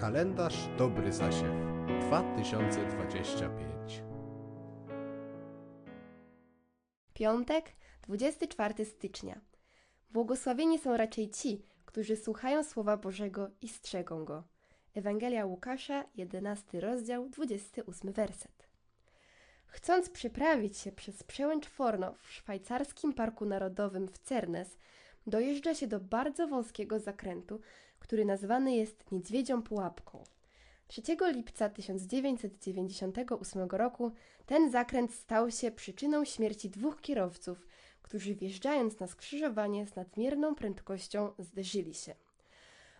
Kalendarz Dobry Zasiew 2025 Piątek, 24 stycznia. Błogosławieni są raczej ci, którzy słuchają Słowa Bożego i strzegą go. Ewangelia Łukasza, 11 rozdział, 28 werset. Chcąc przeprawić się przez przełęcz Forno w szwajcarskim Parku Narodowym w Cernes, dojeżdża się do bardzo wąskiego zakrętu, który nazwany jest Niedźwiedzią Pułapką. 3 lipca 1998 roku ten zakręt stał się przyczyną śmierci dwóch kierowców, którzy wjeżdżając na skrzyżowanie z nadmierną prędkością zderzyli się.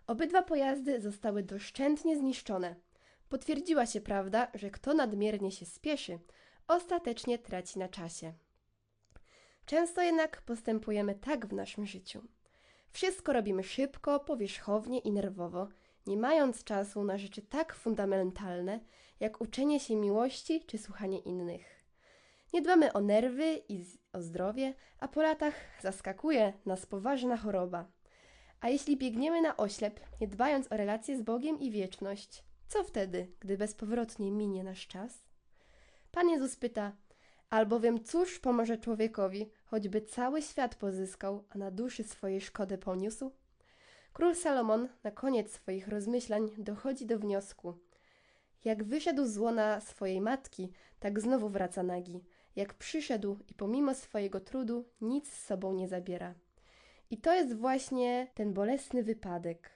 Obydwa pojazdy zostały doszczętnie zniszczone. Potwierdziła się prawda, że kto nadmiernie się spieszy, ostatecznie traci na czasie. Często jednak postępujemy tak w naszym życiu. Wszystko robimy szybko, powierzchownie i nerwowo, nie mając czasu na rzeczy tak fundamentalne, jak uczenie się miłości czy słuchanie innych. Nie dbamy o nerwy i o zdrowie, a po latach zaskakuje nas poważna choroba. A jeśli biegniemy na oślep, nie dbając o relacje z Bogiem i wieczność, co wtedy, gdy bezpowrotnie minie nasz czas? Pan Jezus pyta, albowiem cóż pomoże człowiekowi, choćby cały świat pozyskał, a na duszy swojej szkodę poniósł? Król Salomon na koniec swoich rozmyślań dochodzi do wniosku. Jak wyszedł z łona swojej matki, tak znowu wraca nagi. Jak przyszedł i pomimo swojego trudu nic z sobą nie zabiera. I to jest właśnie ten bolesny wypadek.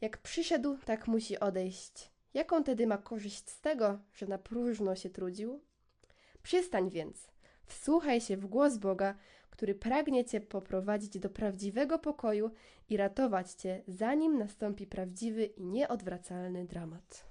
Jak przyszedł, tak musi odejść. Jaką tedy ma korzyść z tego, że na próżno się trudził? Przystań więc, wsłuchaj się w głos Boga, który pragnie Cię poprowadzić do prawdziwego pokoju i ratować Cię, zanim nastąpi prawdziwy i nieodwracalny dramat.